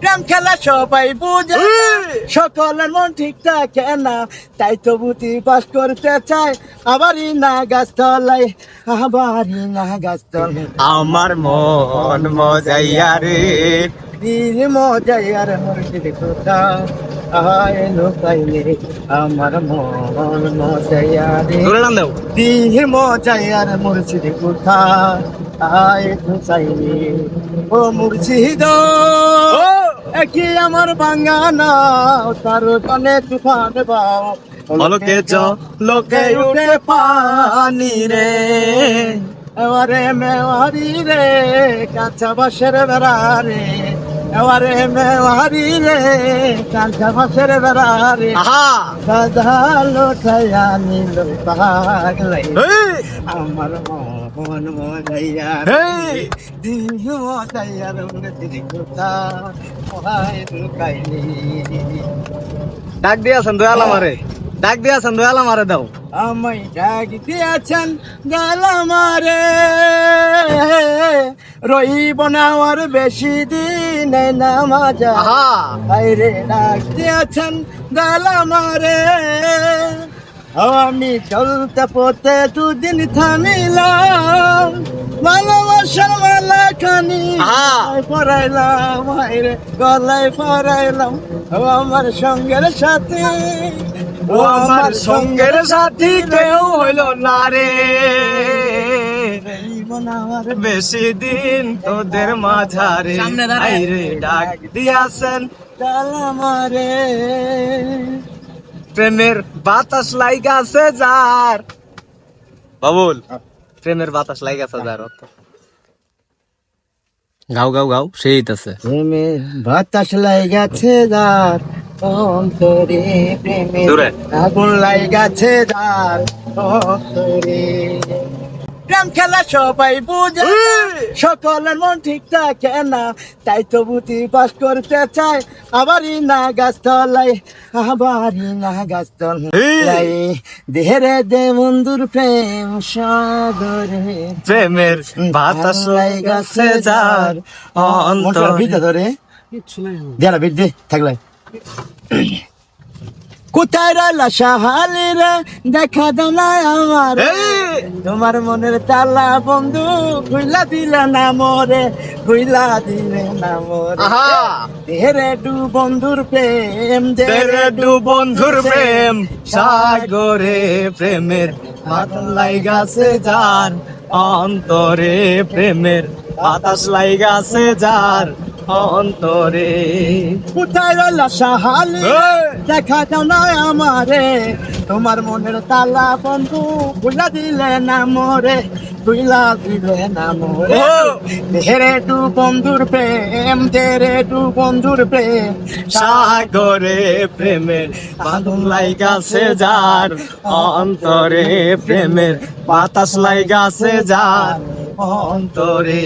প্রেম খেলা সবাই বুঝে। সকলের মন ঠিক থাকে না তাই তো বুতি পাস করতে চায় আবারই না গাছতলায় আবারই না গাছতলায় আমার মন মজাইয়া রে। দিল মজাই আর মুর্শিদ কোথা? আয় লোকাইলে আমার মন মজাইয়া রে। দিল মজাই আর মুর্শিদ কোথা? আয় লোকাইলে ও মুর্শিদ। একই আমার বাঙ্গানা তার কানে তুফান বাও। লোকে লোকে উঠে পানি রে। এবারে মেওয়ারি রে কাঁচা বাসের বেড়া রে। এবারে মেওয়ারি রে কাঁচা বাসের বেড়া রে আহা! সাদা লোটাইয়া নীল পাগলাই আমার মন মজাইয়া। দিন মজাইয়া রঙে দিদি কোথা? মহায় লুকাইলি। ডাক দিয়াছেন দয়াল আমারে। ডাক দিয়াছেন দয়াল আমারে দাও। আমায় ডাক দিয়েছেন গালামারে রইব না আর বেশি দিন না মাজা আহা। আইরে ডাক দিয়েছেন গালামারে আমি চলতে পথে দুদিন থামিলাম। ভালোবাসার মালা খানি আহা। পরাইলাম আইরে গলায় পরাইলাম ও আমার সঙ্গের সাথে। ও আমার সঙ্গের সাথী কেউ হইল না রে। বেশি দিন তোদের মাঝারে। আইরে ডাক দিয়াছেন গালামারে প্রেমের বাতাস লাইগাছে যার। বাবুল প্রেমের বাতাস লাইগাছে যার অত। গাও গাও গাও সেই আছে প্রেমের বাতাস লাইগাছে যার অন্তরে প্রেমের। আগুন লাইগাছে যার অন্তরে। প্রেম খেলা সবাই বুঝে সকলের মন ঠিক থাকে না তাই তো বুতি পাস করতে চায় আবারই না গাছতলায় আবারই না গাছতলায় দেহরে দে বন্ধুর প্রেম সাগরে। প্রেমের বাতাস লাইগাছে যার মনটা অন্তরে। ভিজা ধরে। দেয়ালা ভিজ দে থাকলে। কোথায় রইলা সাহালি দেখা দাও না আমার। তোমার মনের তালা বন্ধু খুইলা দিলে না মোরে খুইলা দিলে না মোরে। দেরে ডু বন্ধুর প্রেম তেরে দু বন্ধুর প্রেম সাগরে প্রেমের বাতাস লাইগাছে যার অন্তরে প্রেমের বাতাস লাইগাছে যার অন্তরে। কোথায় রইলা সাহালি এই! দেখা দাও না আমারে তোমার মনের তালা বন্ধু খুইলা দিলে না মোরে খুইলা দিলে না মোরে! দেরে ডু বন্ধুর প্রেম দেরে ডু বন্ধুর প্রেম সাগরে প্রেমের বাঁধন লাইগাছে যার অন্তরে প্রেমের বাতাস লাইগাছে যার অন্তরে